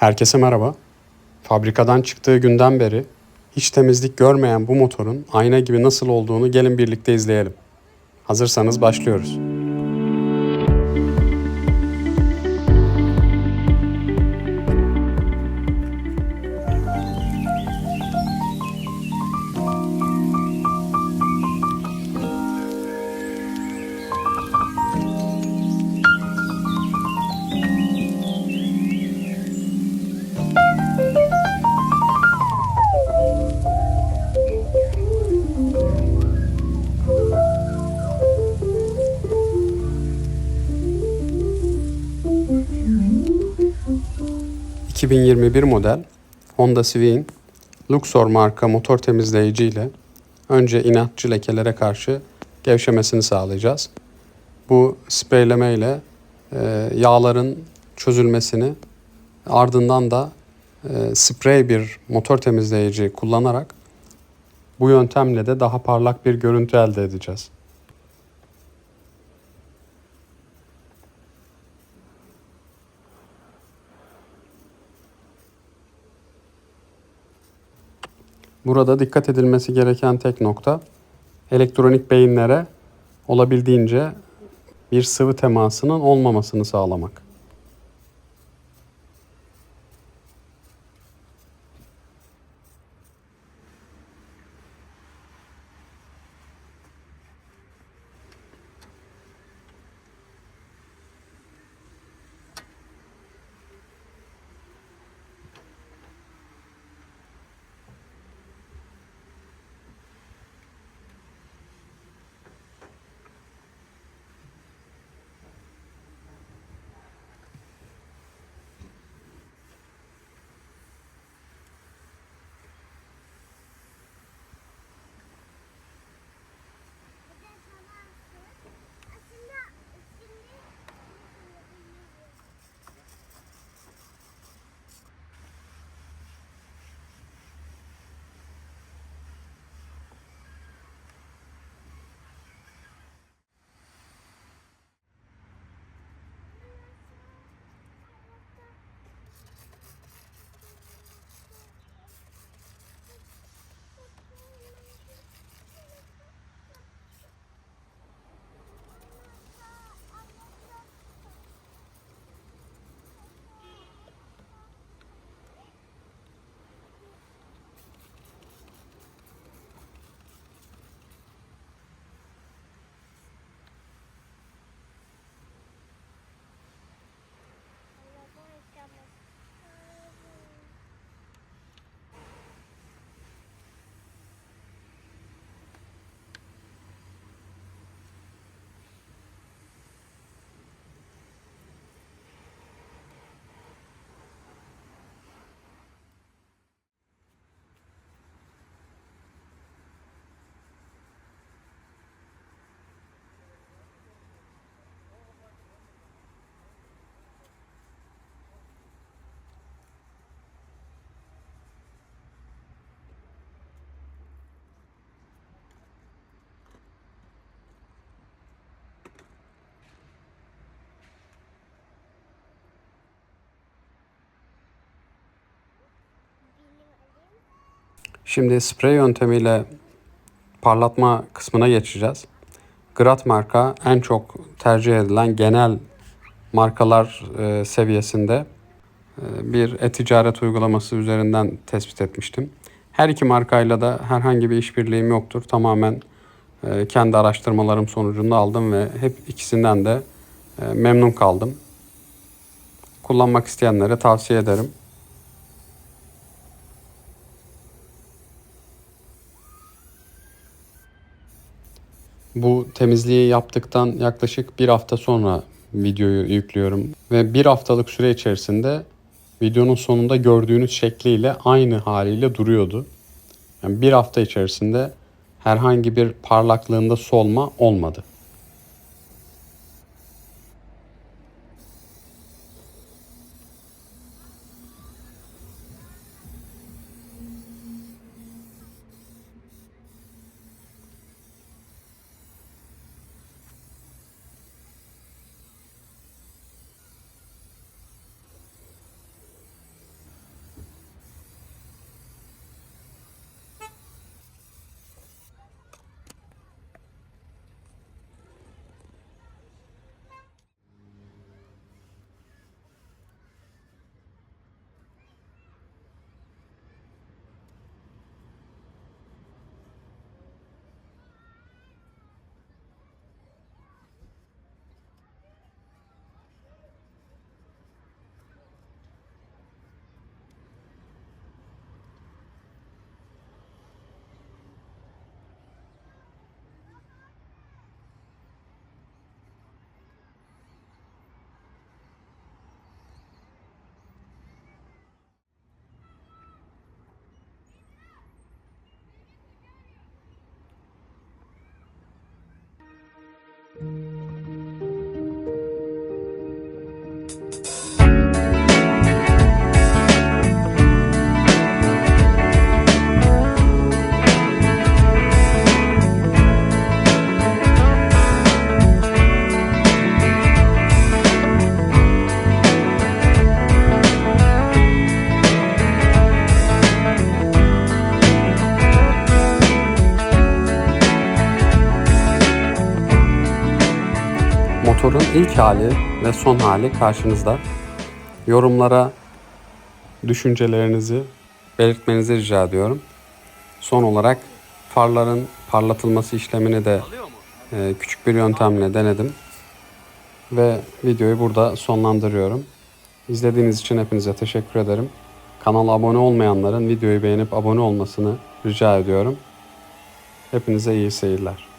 Herkese merhaba. Fabrikadan çıktığı günden beri hiç temizlik görmeyen bu motorun ayna gibi nasıl olduğunu gelin birlikte izleyelim. Hazırsanız başlıyoruz. ...2021 model Honda Civic'in Luxor marka motor temizleyici ile önce inatçı lekelere karşı gevşemesini sağlayacağız. Bu spreyleme ile e, yağların çözülmesini ardından da e, sprey bir motor temizleyici kullanarak bu yöntemle de daha parlak bir görüntü elde edeceğiz. Burada dikkat edilmesi gereken tek nokta elektronik beyinlere olabildiğince bir sıvı temasının olmamasını sağlamak. Şimdi sprey yöntemiyle parlatma kısmına geçeceğiz. Grat marka en çok tercih edilen genel markalar e, seviyesinde e, bir e-ticaret uygulaması üzerinden tespit etmiştim. Her iki markayla da herhangi bir işbirliğim yoktur. Tamamen e, kendi araştırmalarım sonucunda aldım ve hep ikisinden de e, memnun kaldım. Kullanmak isteyenlere tavsiye ederim. Bu temizliği yaptıktan yaklaşık bir hafta sonra videoyu yüklüyorum. Ve bir haftalık süre içerisinde videonun sonunda gördüğünüz şekliyle aynı haliyle duruyordu. Yani bir hafta içerisinde herhangi bir parlaklığında solma olmadı. Motorun ilk hali ve son hali karşınızda. Yorumlara düşüncelerinizi belirtmenizi rica ediyorum. Son olarak farların parlatılması işlemini de e, küçük bir yöntemle denedim. Ve videoyu burada sonlandırıyorum. İzlediğiniz için hepinize teşekkür ederim. Kanala abone olmayanların videoyu beğenip abone olmasını rica ediyorum. Hepinize iyi seyirler.